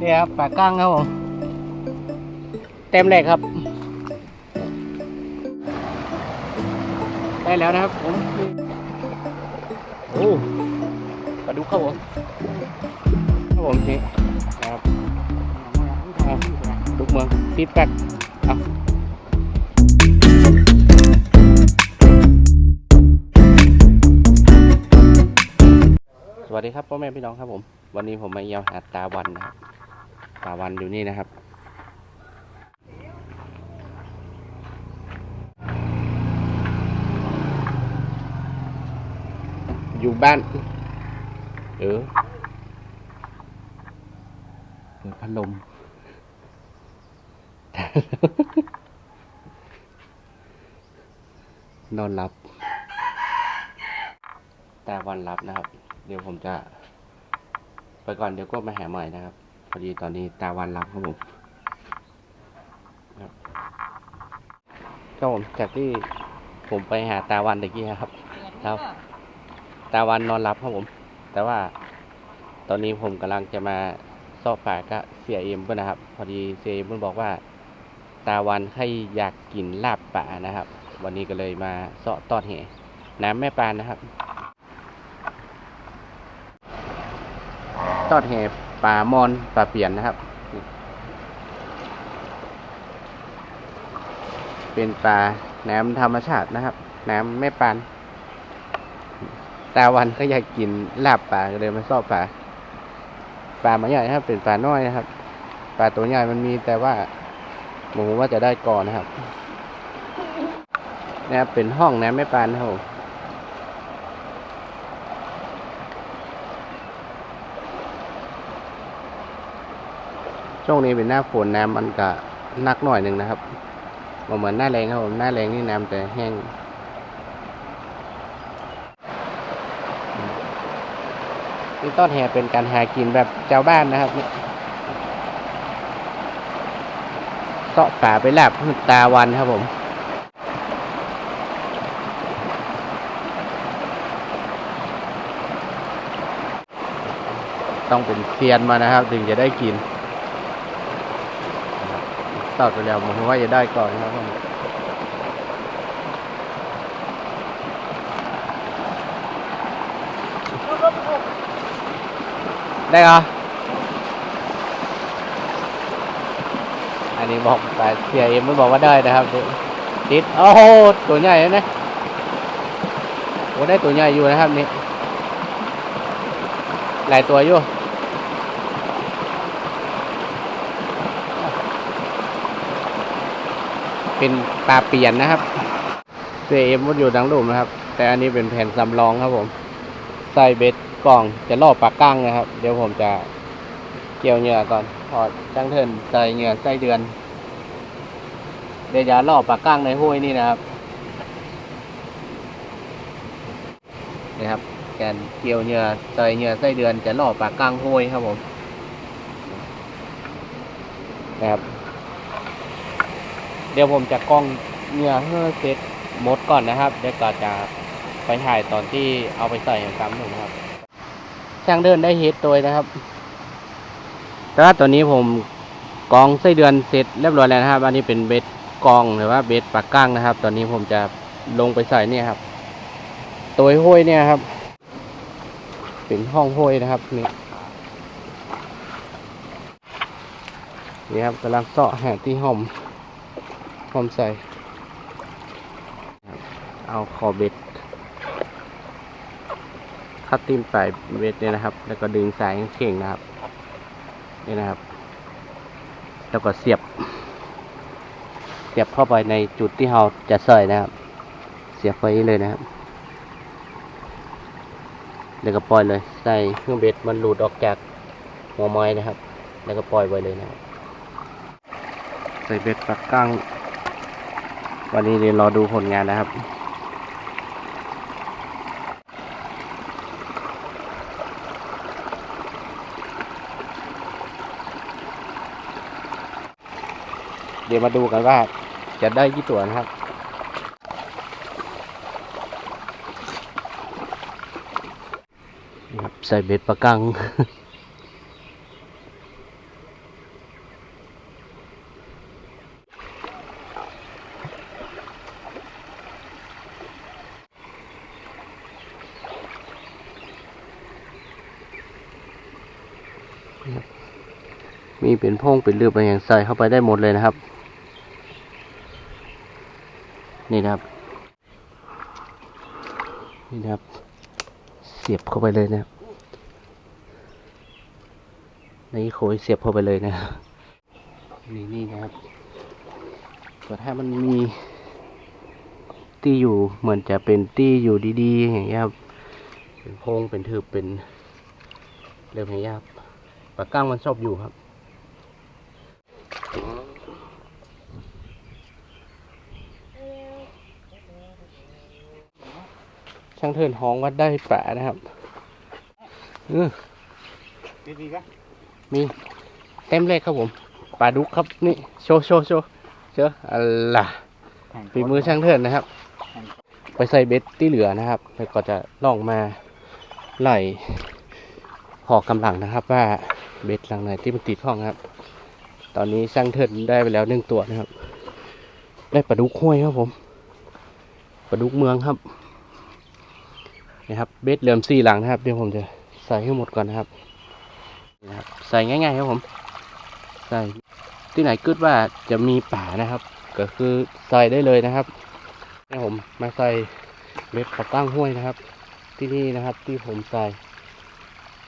เนี่ยครับปลากั้งครับผมเต็มเลยครับ ได้แล้วนะครับผมโอ้ปลาดุกครับผมครับผมนี่นะครับเอาดุกเมืองฟีดแบ็กเอาสวัสดีครับพ่อแม่พี่น้องครับผม วันนี้ผมมาเยี่ยมหาตาวันนะครับ ตาวันอยู่นี่นะครับ อยู่บ้าน เออเปิดพัดลมนอนหลับแต่วันรับนะครับ เดี๋ยวผมจะ ไปก่อนเดี๋ยวก็มาหาใหม่นะครับ พอดีตอนนี้ตาวันรับครับผมครับก็ผมจากที่ผมไปหาตาวันตะกี้ครับครับ ตาวันนอนรับครับผม แต่ว่าตอนนี้ผมกำลังจะมาซอกป่าก็เสียเอ็มเพื่อนนะครับ พอดีเสียเอ็มเพื่อนบอกว่า ตาวันใครอยากกินลาบป่านะครับ วันนี้ก็เลยมาเสาะตอดแห่น้ำแม่ปานนะครับ ตอดแห่ ปลามอนปลาเปลี่ยนนะครับ เป็นปลาน้ำธรรมชาตินะครับ น้ำแม่ปานตาวันก็อยากกินลาบปลาก็เลยมาซอบปลาปลามันใหญ่นะครับ เป็นปลาน้อยนะครับปลาตัวใหญ่มันมีแต่ว่าผมว่าจะได้ก่อนนะครับนะครับเป็นห้องน้ำแม่ปานนะครับ ช่วงนี้เป็นหน้าฝนน้ำมันก็นักหน่อยหนึ่งนะครับบ่เหมือนหน้าแรงครับผมหน้าแรงนี่น้ำแต่แห้งนี่ต้นแห่เป็นการหากินแบบชาวบ้านนะครับเสาะป่าไปแลบตาวันครับผมต้องเป็นเซียนมานะครับ ถึงจะได้กิน ตอบไปแล้วผมว่าจะได้ก่อนนะครับได้เหรออันนี้บอกแต่เสียเอ็มไม่บอกว่าได้นะครับติดโอ้โหตัวใหญ่นะเนี่ยโอ้ได้ตัวใหญ่อยู่นะครับนี่หลายตัวอยู่ เป็นปลาเปลี่ยนนะครับเสียเอ็มมันอยู่ดังรูมนะครับ แต่อันนี้เป็นแผ่นสำรองครับผม ใส่เบ็ดกล่องจะล่อปลากั้งนะครับ เดี๋ยวผมจะเกี่ยวเหยื่อก่อนถอดจังเทินใส่เหยื่อใส่เดือน เดี๋ยวจะล่อปลากั้งในห้วยนี่นะครับนี่ครับแกนเกี่ยวเหยื่อใส่เหยื่อใส่เดือนจะล่อปลากั้งห้วยครับผมนะครับ เดี๋ยวผมจะกล้องเหยื่อเพื่อเซตหมดก่อนนะครับเดี๋ยวก็จะไปถ่ายตอนที่เอาไปใส่ของกำหนึ่งครับ ช่างเดินได้เฮดตัวนะครับแต่ว่าตัวนี้ผมกองไส้เดือนเสร็จเรียบร้อยแล้วนะครับ อันนี้เป็นเบ็ดกองหรือว่าเบ็ดปากก้างนะครับ ตอนนี้ผมจะลงไปใส่เนี่ยครับ ตัวห้วยเนี่ยครับ เป็นห้องห้วยนะครับนี่นี่ครับกำลังเสาะหาที่ห้อม ห้อมใส่ เอาคอเบ็ดคัดตีนปลายเบ็ดเนี่ยนะครับ แล้วก็ดึงสายเข่งนะครับ นี่นะครับ แล้วก็เสียบ เสียบเข้าไปในจุดที่เราจะใส่นะครับ เสียบไว้เลยนะครับแล้วก็ปล่อยเลย ใส่เครื่องเบ็ดมันหลุดออกจากหัวไม้นะครับ แล้วก็ปล่อยไว้เลยนะครับ ใส่เบ็ดปักกั้ง วันนี้เดี๋ยวรอดูผลงานนะครับ เดี๋ยวมาดูกันว่าจะได้กี่ตัวนะครับใส่เบ็ดปลากัง มีเป็นพงเป็นเรือเป็นอย่างใส่เข้าไปได้หมดเลยนะครับ นี่นะครับ นี่นะครับ เสียบเข้าไปเลยนะครับนี่โขยเสียบเข้าไปเลยนะครับนี่นี่นะครับแต่ถ้ามันมีที่อยู่เหมือนจะเป็นที่อยู่ดีๆ อย่างเงี้ยครับ เป็นโพงเป็นถืบเป็นเรื่องอย่างเงี้ยครับปลาก้างมันชอบอยู่ครับ ช่างเทินห้องวัดได้แปะนะครับเออดีๆก็มีเต็มเลยครับผมปลาดุกครับนี่โชว์โชว์โชว์เจออะไรฝีมือช่างเทินนะครับ ไปใส่เบ็ดที่เหลือนะครับ แล้วก็จะล่องมาไล่พอกำลังนะครับ ว่าเบ็ดหลังไหนที่มันติดห้องครับ ตอนนี้ช่างเทินได้ไปแล้วหนึ่งตัวนะครับ ได้ปลาดุกห้วยครับผมปลาดุกเมืองครับ นะครับเบ็ดเหลื่อมสี่หลังนะครับเดี๋ยวผมจะใส่ให้หมดก่อนนะครับนะครับ ใส่ง่ายๆครับผม ใส่ที่ไหนคิดว่าจะมีป่านะครับ ก็คือใส่ได้เลยนะครับนี่ผมมาใส่เม็ดปลาก้งห้วยนะครับ ที่นี่นะครับที่ผมใส่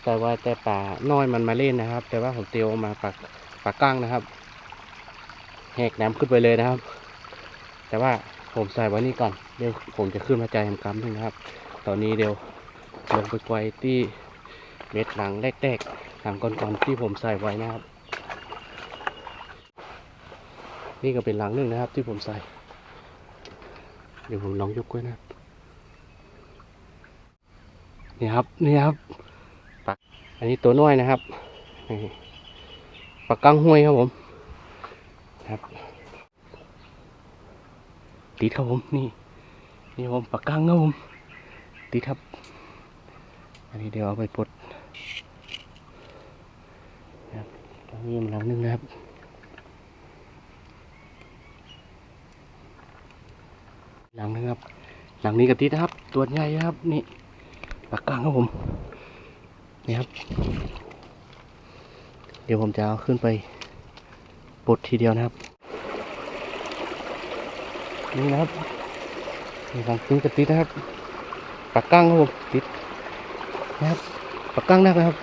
ใส่ไว้แต่ป่าน้อยมันมาเล่นนะครับ แต่ว่าผมเตียวมาปลาปลาก้งนะครับแหกน้ำขึ้นไปเลยนะครับ แต่ว่าผมใส่ไว้นี่ก่อนเดี๋ยวผมจะขึ้นมาใจทำกรรมหนึ่งนะครับ ตอนนี้เดี๋ยวลงไปไกวที่เม็ดหลังแรกๆหลังก่อนๆที่ผมใส่ไว้นะครับ นี่ก็เป็นหลังหนึ่งนะครับที่ผมใส่ เดี๋ยวผมลองยกไว้นะนี่ครับนี่ครับปักอันนี้ตัวน้อยนะครับปักกังห้วยครับผมครับติดครับผมนี่นี่ผมปักกังครับผม ติดครับ อันนี้เดี๋ยวเอาไปปลดครับตรงนี้มันหลังนึงนะครับหลังนะครับ หลังนี้กระติดนะครับ ตัวใหญ่ครับ นี่ปากกลางครับผมนี่ครับ เดี๋ยวผมจะเอาขึ้นไปปลดทีเดียวนะครับ นี่นะครับหลังนี้กระติดนะครับ ปากกลางครับผมติดนะครับปากกลางนะครับ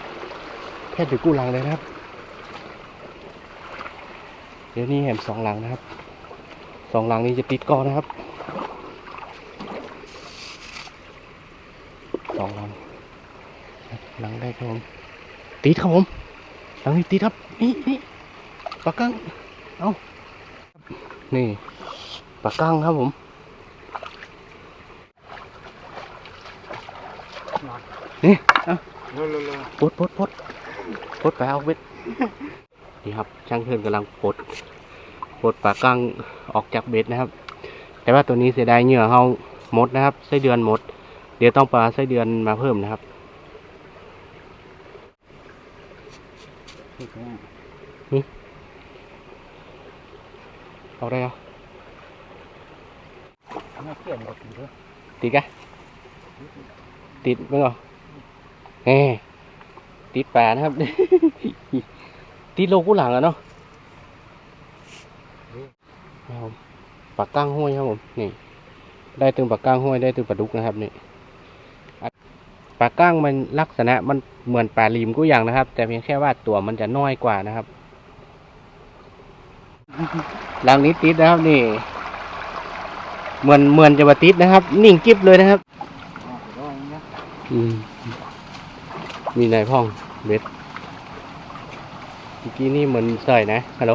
แค่ถึงกู้หลังเลยนะครับ เดี๋ยวนี้แหมสองหลังนะครับสองหลังนี้จะติดก่อนนะครับสองหลังหลังได้ครับผมติดครับผมหลังนี้ติดครับนี่นี่ปากกั้งเอานี่ปากกั้งครับผม นี่เอาเร็วปลดปลดปลดปลดไปเอาเวทนี่ครับ ช่างเทินกำลังปลดปลดปากกังออกจากเบ็ดนะครับ แต่ว่าตัวนี้เสียดายเหงื่อเขาหมดนะครับไส้เดือนหมด เดี๋ยวต้องปลาไส้เดือนมาเพิ่มนะครับเอาได้เหรอๆมาเกี่ยนกับผีด้วยติดกะติดมั้งเหรอเฮ้ ติดแปดนะครับ ติดโลกุหลังอะเนาะครับผมปากก้างห้วยครับผมนี่ได้ตึงปากก้างห้วยได้ตึงปลาดุกนะครับนี่อะปากก้างมันลักษณะมันเหมือนปลาลีมกูอย่างนะครับ แต่เพียงแค่ว่าตัวมันจะน้อยกว่านะครับหลังนี้ติดนะครับนี่ เหมือนเหมือนจะมาติดนะครับ นิ่งกิ๊บเลยนะครับอ๋อ มมีนายพ่องเบ็ดเมื่อกี้นี่เหมือนใส่นะฮัลโหล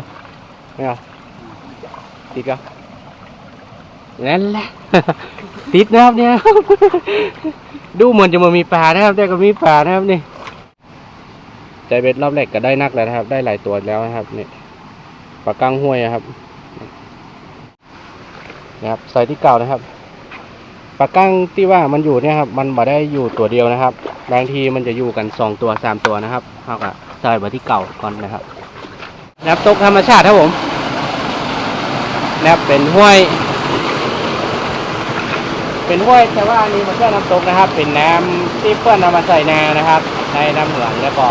ไม่เอาติดก็นั่นแหละติดนะครับเนี่ยดูเหมือนจะมามีปลานะครับ แต่ก็มีปลานะครับนี่ใจเบ็ดรอบแรกก็ได้นักแล้วนะครับ ได้หลายตัวแล้วนะครับนี่ปลากังห้วยนะครับนะครับใส่ที่เก่านะครับปลากั้งที่ว่ามันอยู่เนี่ยครับ มันบ่ได้อยู่ตัวเดียวนะครับ บางทีมันจะอยู่กันสองตัวสามตัวนะครับเท่ากับใส่ไว้ที่เก่าก่อนนะครับน้ำตกธรรมชาติครับผมนะครับเป็นห้วย เป็นห้วยแต่ว่าอันนี้มันก็น้ำตกนะครับ เป็นน้ำที่เพื่อนนำมาใส่นานะครับ ในน้ำเหมืองแล้วก็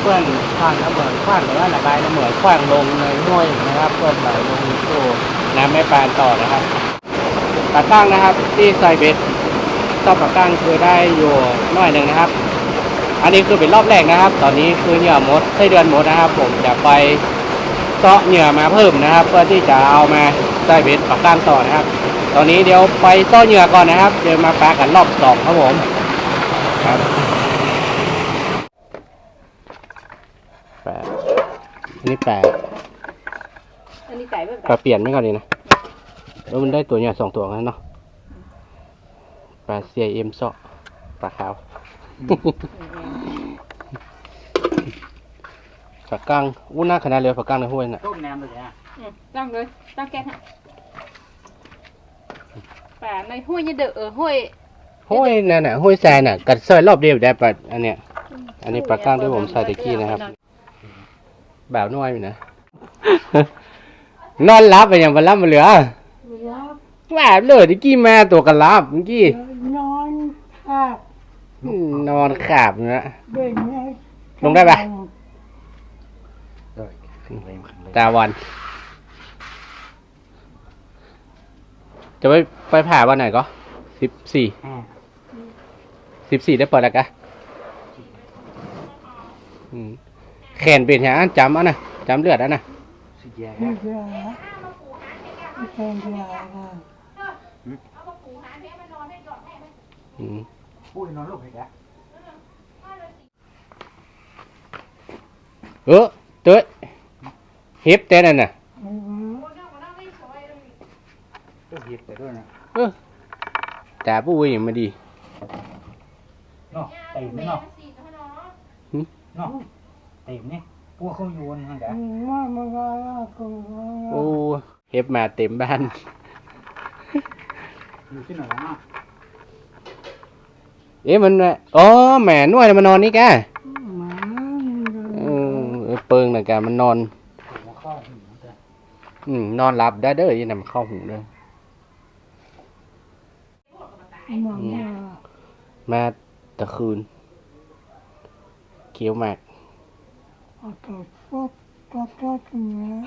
เพื่อนขว้างน้ำเหมือนขว้างหรือว่าระบายน้ำเหมือนขว้างลงในห้วยนะครับ เพื่อนไหลลงสู่น้ำแม่ปานต่อนะครับปลาตั้งนะครับ ที่ใส่เบ็ด ต้อปลาตั้งคือได้อยู่น้อยหนึ่งนะครับ อันนี้คือเป็นรอบแรกนะครับ ตอนนี้คือเหยื่อมดไส้เดือนมดนะครับ ผมจะไปเซาะเหยื่อมาเพิ่มนะครับ เพื่อที่จะเอามาใส่เบ็ดปาตั้งต่อนะครับ ตอนนี้เดี๋ยวไปเซาะเหยื่อก่อนนะครับ เดี๋ยวมาปลากันรอบสองครับผมครับแปดอันนี้แปดอันนี้ไก่แบบปลาเปลี่ยนไม่ก่อนดีนะแล้วมันได้ตัวเนี่ยสองตัวกันเนาะ ปลาเซียเอ็มเซาะปลาขาวปลากั้งอู้หน้าขนาดเลยปลากั้งในห้วยน่ะต้มแหนมไปเลยอะตั้งเลยตั้งแก๊สฮะป่าในห้วยยะเดอะเออห้วยห้วยนั่นน่ะห้วยแซนน่ะกัดซอยรอบเดียวได้ปลาอันเนี้ยอันนี้ปลากั้งที่ผมใส่ตะกี้นะครับแบบน้อยอยู่นะนอนรับไปอย่างบรรลับมาเหลือแบบเลยตะกี้มาตัวกันลับเมื่อกี้นอน ขาบอืมนอนขาบอยู่นะ เบ่งไงลงได้ปะ ได้ขึ้นเลยขึ้นเลยตาวันจะไปไปผ่าวันไหนก็สิบสี่อ่าสิบสี่ได้เปิดแล้วกะอืมแขนเป็นอย่างนั้นจำเอะนะจำเลือดเอะนะสิแย่ไม่ฮะใช่ไม่ใช่ไม่ใช่อืม ปุ้ยนอนลูกไปแกเออเต้ยเฮ็บแต่นั่นน่ะไม่รู้ต้องหยิบไปด้วยนะเออแต่ปุ้ยยังไม่ดีเนาะตีนนี่เนาะหึเนาะตีนนี่พวกเขาโยนฮะแกว่ามันก็ก็โอ้เฮ็บมาเต็มบ้านอยู่ที่ไหนวะ เนาะเอ๊ะมันน่ะอ๋อแหม่นวดมันนอนนี่แกหมาเออเปิงน่ะแกมันนอนหัวข้าวหิวแต่อืมนอนหลับได้เด้อยังนำเข้าหูเด้อหมาว่ามาตะคืนเคี้ยวหมากเอาตัวก็ก็ก็ถึงแล้ว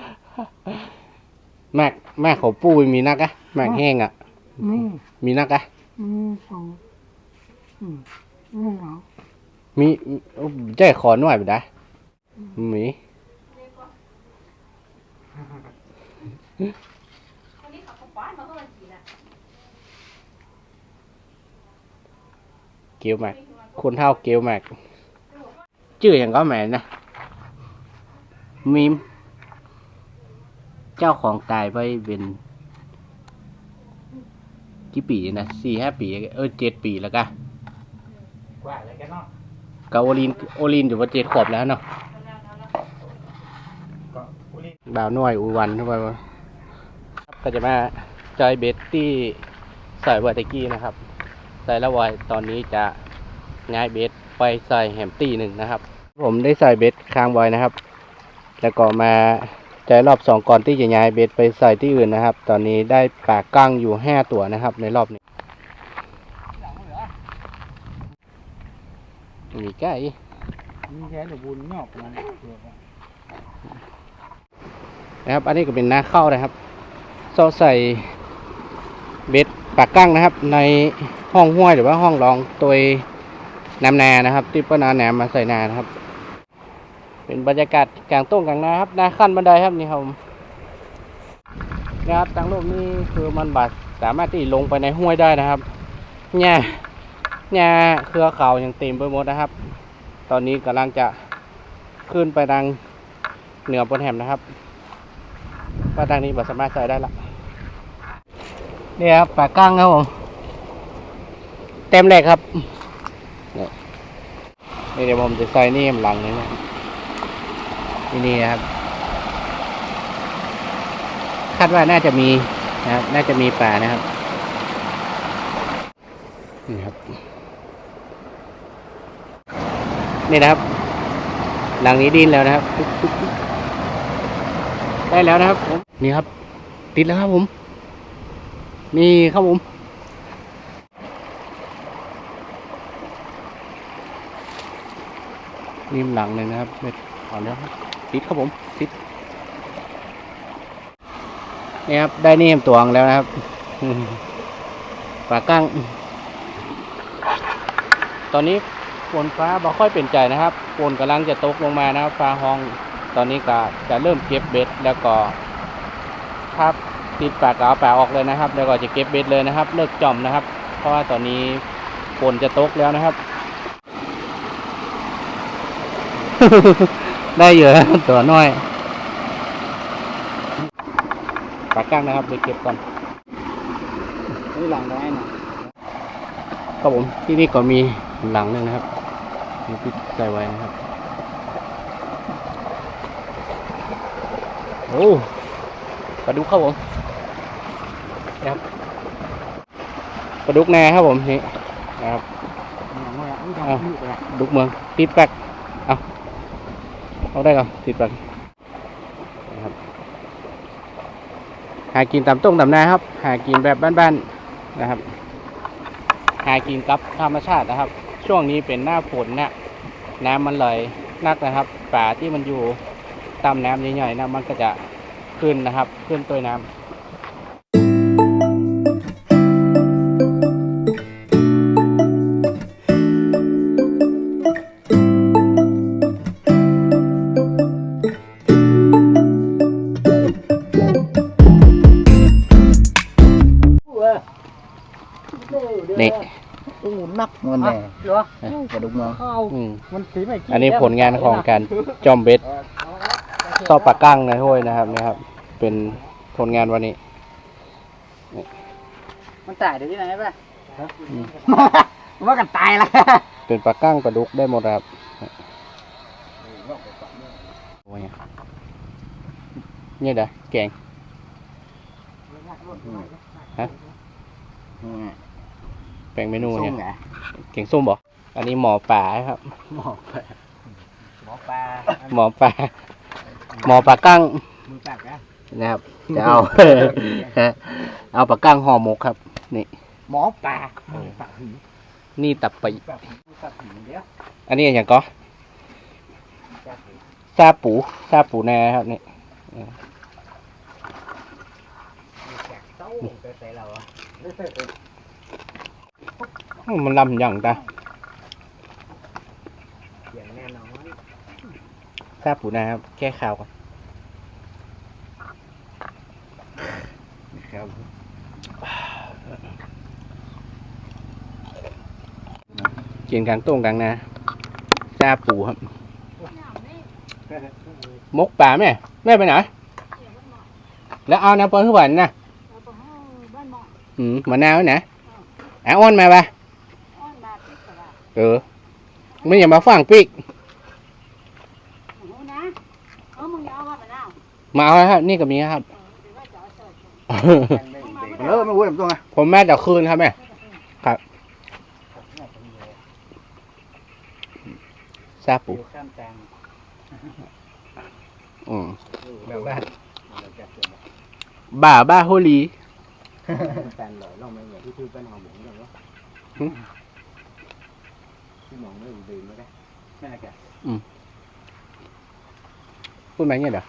หมากหมากของปุ้ยมีนักอะหมากแห้งอะนี่มีนักอะมีสองอื มีเหรอมีใจขอหน่อยไปได้มีเกียวหมากคนเท่าเกียวหมากชื่ออย่างก็แม่นะมีมเจ้าของตายไปเป็นกี่ปีนะสี่ห้าปี เออเจ็ดปีแล้วกะก ว่าอะไรแกเนาะกับโอลินโอลินอยู่ว่าเจ็ดขวบแล้วเนาะก็ปุ้ยบ่าวน้อยอุวันเข้าไปวะก็จะมาจอยเบสที่ใส่วัตะกี้นะครับ ใส่แล้วไว้ตอนนี้จะง่ายเบสไปใส่แฮมตี้หนึ่งนะครับ ผมได้ใส่เบสค้างไว้นะครับ แล้วก็มาใจรอบสองก่อนที่จะย้ายเบสไปใส่ที่อื่นนะครับ ตอนนี้ได้ปลากั้งอยู่ห้าตัวนะครับ ในรอบนี้ ไก่มีแค่หนูบุญงอกมันเนะครับ อันนี้ก็เป็นนาข้าวนะครับซอใส่เบ็ดปากกั้งนะครับ ในห้องห้วยหรือว่าห้องรองตัวน้ำนานะครับ ที่ป้านาแหนมมาใส่นานะครับ เป็นบรรยากาศกลางต้นกลางนาครับนาขั้นบันไดครับนี่ครับนะครับทางรูปนี้คือมันบาดสามารถที่ลงไปในห้วยได้นะครับหญ้า หญ้าเครือเขายังเต็มไปหมดนะครับ ตอนนี้กำลังจะขึ้นไปทางเหนือบนแหมนะครับว่าทางนี้บ่สามารถใส่ได้ละนี่ครับปากั้งครับผมเต็มเลยครับนี่เดี๋ยวผมจะใส่นี่หลังนี้นะนี่นี่นะครับคาดว่าน่าจะมีนะครับ น่าจะมีป่านะครับ นี่ครับ นี่นะครับ หลังนี้ดินแล้วนะครับ ได้แล้วนะครับผมนี่ครับ ติดแล้วครับผม นี่ครับผมริมหลังเลยนะครับเบ็ดอ่อนแล้วติดครับผมติดนี่ครับได้นิ่มตวงแล้วนะครับปลากั้ง ตอนนี้ ฝนฟ้าบ่ค่อยเป็นใจนะครับฝนกำลังจะตกลงมานะครับ ฟ้าห้องตอนนี้ก็จะเริ่มเก็บเบ็ดแล้วก็ครับติดปากก็เอาปากออกเลยนะครับ แล้วก็จะเก็บเบ็ดเลยนะครับ เลิกจ่อมนะครับ เพราะว่าตอนนี้ฝนจะตกแล้วนะครับ ได้เยอะตัวน้อยปากกั้งนะครับไปเก็บก่อนนี่หลังได้น่ะครับผมที่นี่ก็มีหลังหนึ่งนะครับ มีพิษใส่ไว้นะครับ โอ้ปลาดุกครับผมนะครับปลาดุกแน่ครับผมนี่นะครับหลังว่าอุ้ยอ้าวทำลูกเลยดุกเมืองติดแป๊กเอาเอาได้ก่อนติดแป๊กนะครับหากินตามต้งตามนาครับ หากินแบบบ้านๆนะครับ หากินกับธรรมชาตินะครับ ช่วงนี้เป็นหน้าฝนนะน้ำมันไหลนักนะครับป่าที่มันอยู่ตามน้ำใหญ่ๆนะมันก็จะขึ้นนะครับ ขึ้นตัวน้ำ ระดูกเมืองเข้าอืมมันสีไม่กิอันนี้ผลงานของการจอมเบ็ดซอบปากกั้งในห้วยนะครับนะครับ เป็นผลงานวันนี้ มันตายเดี๋ยวที่ไหนป่ะอืม ว่ากันตายละเป็นปลากั้งปลาดุกได้หมดครับโอ้ยนี่เด้อแกง ฮะ แปลงเมนูเนี่ยไงแกงส้มบ่ อันนี้หมอป่าครับ หมอปลาหมอปลาหมอป่า หมอปลากั้งมือปากนะนะครับ จะเอาเอาปลากั้งห่อหมกครับ นี่ หมอปลาปากผีนี่ตับไปปากผีปากผีเดี๋ยวอันนี้อย่างก็ซาปูซาปูนาครับนี่จากเต้าไปใส่เราอะอื้อมันลำอย่างตา อย่างแน่นอน ซาปูนาครับ แก้ข่าวก่อนครับกินกลางต้งกลางนาซาปูครับ มกป่าแม่แม่ไปไหนแล้วเอาน้ำปลาขึ้นหวานนะอืมมะนาวไว้ไหนอะอ้อนมาปะเออไม่อย่ามาฟังปีก มาเอาครับ นี่ก็มีครับเลิกไม่รู้ลำตัวไงผมแม่จะคืนครับแม่ครับซาปูข้ามแตงอืมแบบว่าบ่าบ้าโฮลีแตนเลยลองไม่เหมือนที่ชื่อเป็นหอมหมูอย่างวะที่มองไม่ดีไม่ได้นั่นแหละแกพูดไหมเนี่ยเดี๋ยว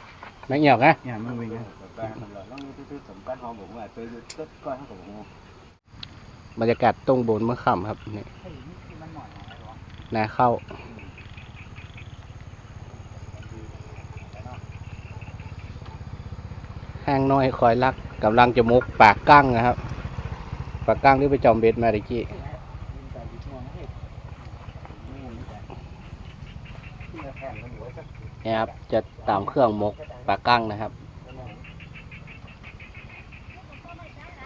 แม่งเหี่ยวนะเนี่ยมันวิ่งนะแตนเลยลองที่ชื่อสมเป็นหอมหมูอะตัวตึ๊ดก้อยของหมูบรรยากาศตรงบนเมื่อค่ำครับนี่นาเข้า ห้างน้อยคอยรักกำลังจะมุกปากกั้งนะครับ ปากกั้งที่ไปจอมเบ็ดมาตะกี้นี่ครับจะตามเครื่องมก ปากกั้งนะครับ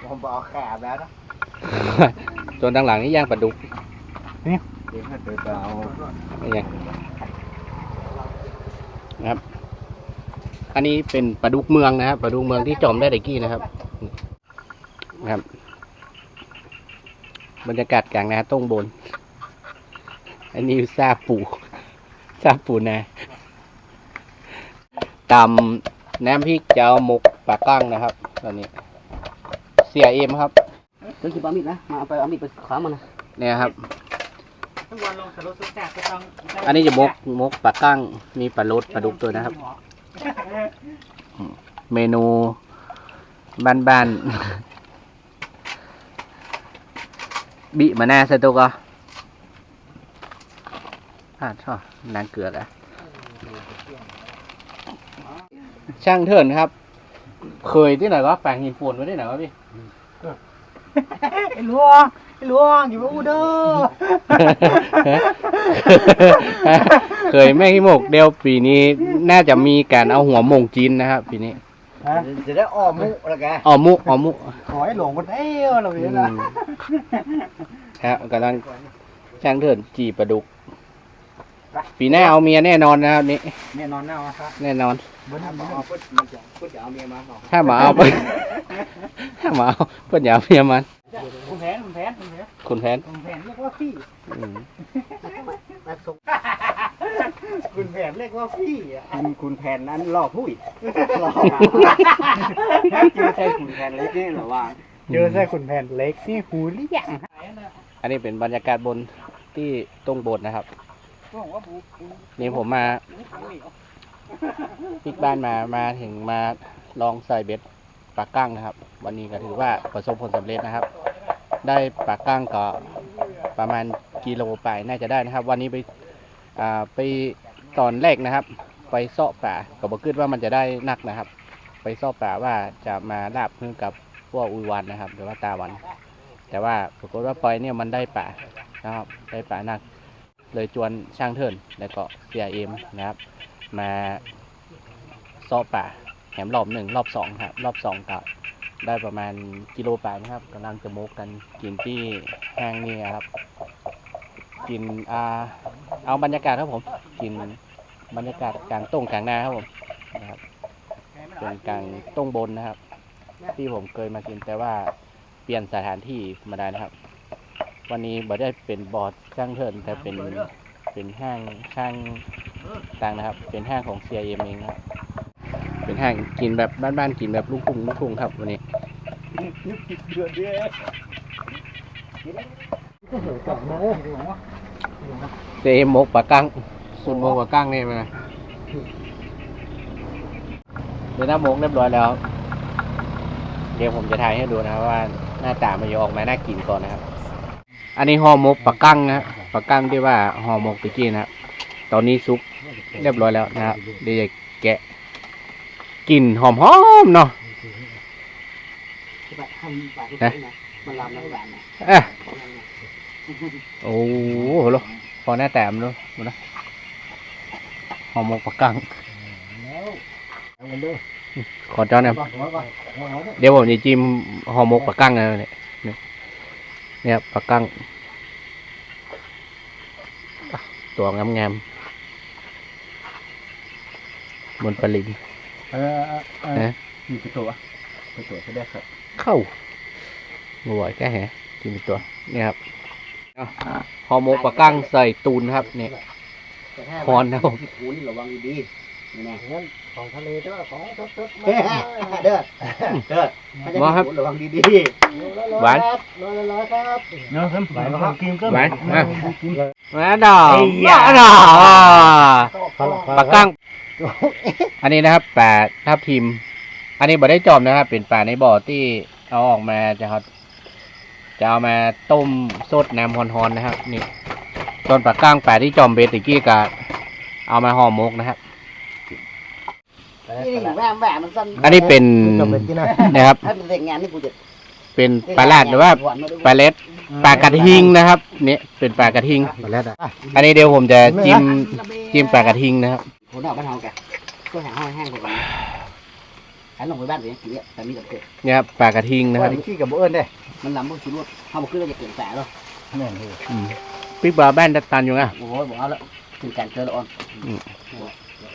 ผมบอกแขกแล้วนะส่วนด้านหลังนี่ย่างปลาดุกเดี๋ยวให้เติร์ดเอานี่ไงนะครับ อันนี้เป็นปลาดุกเมืองนะครับปลาดุกเมืองที่จอมได้ตะกี้นะครับนะครับ บรรยากาศกลางนาต้งบน อันนี้ซาปูซาปูนา ตำน้ำพริกเจ้าหมกปลากั้งนะครับตอนนี้ เสียเอ็มครับตัวคิดบะมิดนะ มาเอาไปเอามิดไปขามันนะเนี่ยครับ ทุกวันลงสรุปสุดแซ่บก็ต้องอันนี้จะมกมกปลากั้งมีปลาลดปลาดุกตัวนะครับ เมนูบ้านๆบิมาแน่ใส่ตัวก็พลาดชอบนางเกลืออะ ช่างเถินครับ เคยที่ไหนก็แปลงหินปูนไว้ที่ไหนวะพี่ไอ้หลวงไอ้หลวงอยู่กับอูเด้อเคยแม่ขี้หมกเดียวปีนี้น่าจะมีการเอาหัวหมงจีนนะครับปีนี้จะได้ออมมุแล้วแกอ๋อมุอ๋อมุขอให้หลวงคนเอ้วเราอืเห็นมนะครับกำลังช่างเถินจีปลาดุก ปีหน้าเอาเมียแน่นอนนะครับนี่แน่นอนแน่นอนครับแน่นอนเบิ้ลมาเอาพุทธมันจะพุทธจะเอาเมียมาเอาถ้ามาเอาไปถ้ามาเอาเพื่อนอย่าเอาเมียมันคุณแผนคุณแผนคุณแผนคุณแผนคุณแผนเรียกว่าพี่อืมคุณแผนเรียกว่าพี่อันคุณแผนนั้นหลอกผู้อีกหลอกเจอใช่คุณแผนเล็กนี่หรอว่าเจอใช่คุณแผนเล็กนี่หูหรือยังอันนี้เป็นบรรยากาศบนที่ตรงโบสถ์นะครับ นี่ผมมาพิกบ้านมามาถึงมาลองใส่เบ็ดปลากั้งนะครับ วันนี้ก็ถือว่าประสบผลสำเร็จนะครับ ได้ปลากั้งก็ประมาณกิโลไปน่าจะได้นะครับ วันนี้ไปอ่าไปตอนแรกนะครับ ไปเซาะป่าก็บอกขึ้นว่ามันจะได้นักนะครับ ไปเซาะป่าว่าจะมาลาบเพื่อกับพวกอุยวันนะครับ หรือว่าตาวัน แต่ว่าปรากฏว่าปล่อยเนี่ยมันได้ป่านะครับได้ป่านัก เลยจวนช่างเทินแล้วก็เสียเอ็มนะครับ มาเซาะป่าแถมรอบหนึ่งรอบสองครับ รอบสองก็ได้ประมาณกิโลป่านะครับกำลังจะโมกกันกินที่แห้งนี่ครับ กินอ่าเอาบรรยากาศครับผมกินบรรยากาศกลางต้งกลางนาครับผมนะครับเป็นกลางต้งบนนะครับ ที่ผมเคยมากินแต่ว่าเปลี่ยนสถานที่มาได้นะครับ วันนี้บ่ได้เป็นบอร์ดช่างเทินแต่เป็นเป็นห้างห้างต่างนะครับ เป็นห้างของ CIM เองนครับ เป็นห้างกินแบบบ้านๆกินแบบลูกทุ่งลูกทุ่งครับวันนี้เดือดเดือด CIM มกปลากั้งสูตรมกปลากั้งนี่มาเดี๋ยวน้ำมกเรียบร้อยแล้ว เดี๋ยวผมจะถ่ายให้ดูนะครับว่าหน้าตามันจะออกมาน่ากินก่อนนะครับ อันนี้ห่อหมกปลากั้งนะปลากั้งที่ว่าห่อหมกตะกี้นะครับตอนนี้ซุกเรียบร้อยแล้วนะครับเดี๋ยวจะแกะกลิ่นหอมๆเนาะมันลำน้ำหวานเอะโอ้โหโลพอหน้าแต้มเลยดูนะห่อหมกปลากั้งขอเจ้าหน่อยเดี๋ยวผมจะจิ้มห่อหมกปลากั้งเลยเนี่ย เนี่ยเนี่ยปลากั้งอะตัวงามๆบนปลาลิงเออเออนะมีกี่ตัวกี่ตัวใช่ได้ครับเข้าบ่อยแค่แหกินเป็นตัวเนี่ยครับเอาห่อหมกปลากั้งใส่ตูนครับเนี่ยฮอนนะผมหูนี่ระวังดีๆนี่นะ งั้น ของทะเลเด้อของสดๆเด้อเด้อเด้อมาครับระวังดีหวานร้อยละร้อยครับๆเนาะครับหวานครับกินก็หวานอะกินมาดอกไอ้ยามาดอกปลากั้งอันนี้นะครับปลาทับทิม อันนี้บ่ได้จอมนะครับ เป็นปลาในบ่อที่เอาออกมาจะเขาจะเอามาต้มสดน้ำฮอนๆนะครับ นี่ส่วนปลากั้งปลาที่จอมเบตตะกี้ก็เอามาห่อหมกนะครับ นี่แหวะแหวะมันสั้นอันนี้เป็นจบเป็นที่ไหนนะครับ ถ้าเป็นเด็กงานนี่กูจะเป็นปลาลาดหรือว่าปลาเล็ดปลากระทิงนะครับเนี่ยเป็นปลากระทิงมาแล้วอะอันนี้เดี๋ยวผมจะจิ้มจิ้มปลากระทิงนะครับ ผมเอาบ้านเฮาแกก็หาห้อยแห้งไปก่อนฉันลงไปบ้านเองทีเนี้ยแต่มีแต่เกิดเนี่ยครับปลากระทิงนะครับขี้กับโบเอิญเด้มันลำบ่ชิลวดเฮาบ่คือเราจะเก่งแต่หรอกแม่นเลยอืมปิ๊กบาร์แบนดัดตันอยู่อะโอ้โหบอกเอาแล้วถึงการเจอละอ่อน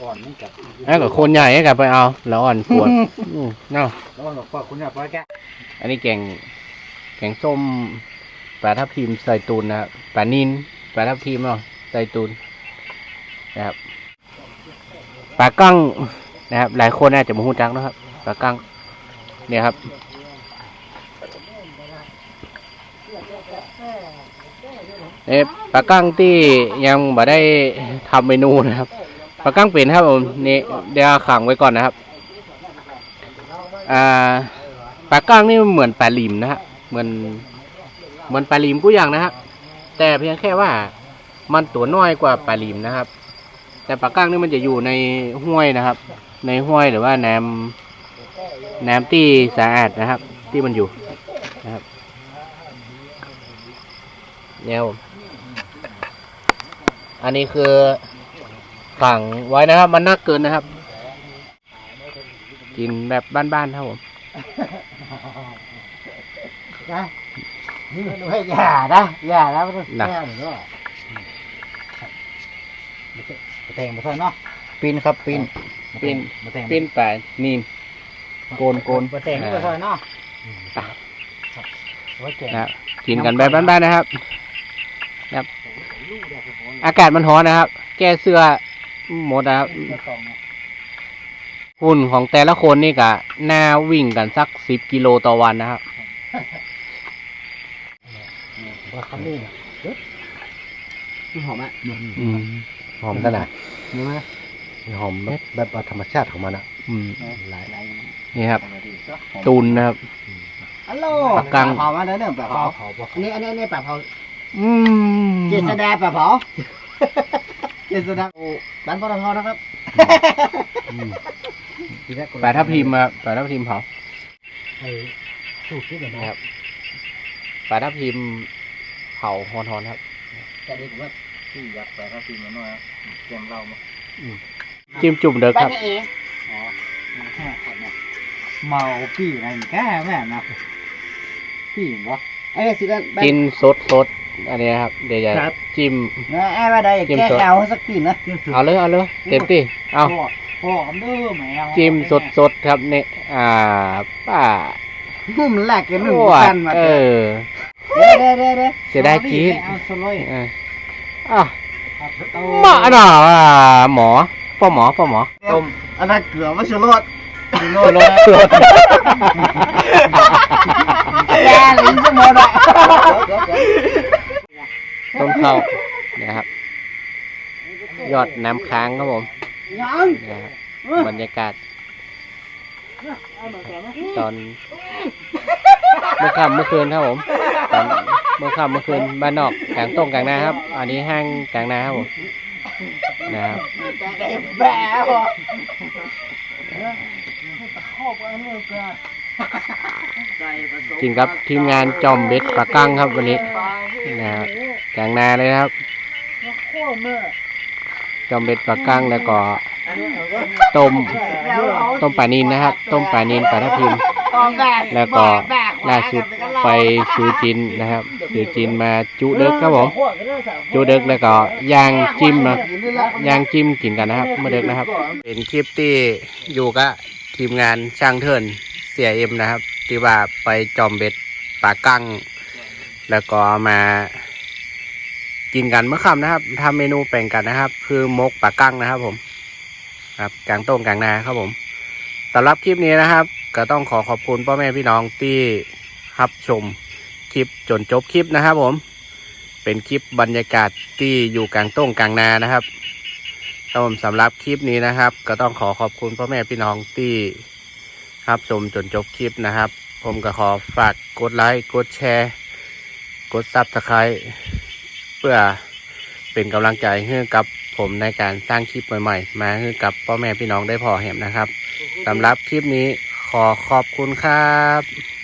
อ่อนนี่กับแล้วก็คนใหญ่กับไปเอาแล้วอ่อนปวดอืมเนาะแล้วอ่อนบอกว่าคุณอยากไปแกอันนี้แกงแกงส้มปลาทับทิมใส่ตูนนะครับปลานินปลาทับทิมเนาะใส่ตูนนะครับปลากั้งนะครับ หลายคนอาจจะมาหูจักนะครับปลากั้งเนี่ยครับเอ๊ะปลากั้งที่ยังบ่ได้ทำเมนูนะครับ ปลากั้งเป็นครับผมนี่เดี๋ยวขังไว้ก่อนนะครับอ่าปลากั้งนี่มันเหมือนปลาลิมนะฮะเหมือนเหมือนปลาลิมกูอย่างนะฮะแต่เพียงแค่ว่ามันตัวน้อยกว่าปลาลิมนะครับ แต่ปลากั้งนี่มันจะอยู่ในห้วยนะครับ ในห้วยหรือว่าน้ำน้ำที่สะอาดนะครับ ที่มันอยู่นะครับเนี่ยผมอันนี้คือ ขังไว้นะครับ มันน่าเกินนะครับ กินแบบบ้านๆครับผมนะนี่ไม่อย่านะอย่าแล้วมันนะแก้วหรือว่าแตงมาซอยเนาะปีนครับปีนปีนมาแตงปิ้นแปดนีนโกนโกนมาแตงนี่มาซอยเนาะไว้แกงนะครับกินกันแบบบ้านๆนะครับนะครับ อากาศมันร้อนนะครับ แก้เสื้อ หมดนะครับหุ่นของแต่ละคนนี่กะหน้าวิ่งกันสักสิบกิโลต่อวันนะครับว่าคำนี้หอมอะอืมหอมขนาดนี่ไหมหอมแบบแบบธรรมชาติของมันอะอืมหลายนี่ครับตูนนะครับฮัลโหลปลากังเผามาเด้อเนี่ยปลาเผาเผาเผาอันนี้อันนี้อันนี้ปลาเผาอืมเจษดาปลาเผา เจษดาโอ้บ้านปตทนะครับ ปลาทับทิมครับปลาทับทิมเผาไอ้สูตรที่แบบนะครับปลาทับทิมเผาฮอนๆครับแต่นี่ผมว่าที่อยากแต่ถ้าทีมันน้อยเกมเรามาจิ้มจุ่มเด้อบ้าคนรับนี้เองอ๋อเมาพี่นั่นแก่แม่นะพี่บ่ไอ้เนี่ยสิกันบ้านกินสดสดๆ อันนี้ครับ เดี๋ยวจะครับ จิ้มไอ้ว่าได้จิ้มแก้สด แอลให้สักปีนะเอาเลยเอาเลยเต็มที่เอาพ่อเด้อแมวจิ้มสดสดๆครับนี่อ่าป้าหุ่มแหลกกันหนึ่งโอ้ยกันมาเออ เด้อเด้อเด้อเด้อเสียดายกินเอาสลอยเอออะมาหน่าหมอพ่อหมอพ่อหมอต้มอันนั้นเกลือไม่ใช่รสรถรถแย่ลิ้นจะหมดอะ ต้มข้าวนะครับ ยอดน้ำค้างครับผมยังนะครับบรรยากาศ ตอนเมื่อค่ำเมื่อคืนครับผมตอนเมื่อค่ำเมื่อคืนบ้านนอกกลางต้งกลางนาครับ อันนี้ห้างกลางนาครับผมนะครับแบว กินกับทีมงานจอมเบ็ดปลากั้งครับวันนี้นะครับกลางนาเลยนะครับ จอมเบ็ดปลากั้งแล้วก็ต้มต้มปลานินนะครับ ต้มปลานินปลาทับทิมแล้วก็ล่าสุดไปซูจินนะครับซูจินมาจุเด็กครับผมจุเด็กแล้วก็ย่างจิ้มนะย่างจิ้มกินกันนะครับเมื่อเด็กนะครับ เป็นคลิปที่อยู่กับทีมงานช่างเทิน สียเอ็มนะครับ ที่ว่าไปจอมเบ็ดปลากั้ง แล้วก็มากินกันเมื่อค่ำนะครับทำเมนูแบ่งกันนะครับ คือมกปลากั้งนะครับ ผม ครับกลางต้งกลางนาครับผมสำหรับคลิปนี้นะครับ ก็ต้องขอขอบคุณพ่อแม่พี่น้องที่รับชมคลิปจนจบคลิปนะครับ ผม เป็นคลิปบรรยากาศที่อยู่กลางต้งกลางนานะครับครับผมสำหรับคลิปนี้นะครับ ก็ต้องขอขอบคุณพ่อแม่พี่น้องที่ รับชมจนจบคลิปนะครับ ผมก็ขอฝากกดไลค์กดแชร์ กดซับสไครต์เพื่อเป็นกำลังใจให้กับผมในการสร้างคลิปใหม่ๆ มาให้กับพ่อแม่พี่น้องได้พอเห็นนะครับสำหรับคลิปนี้ขอขอบคุณครับ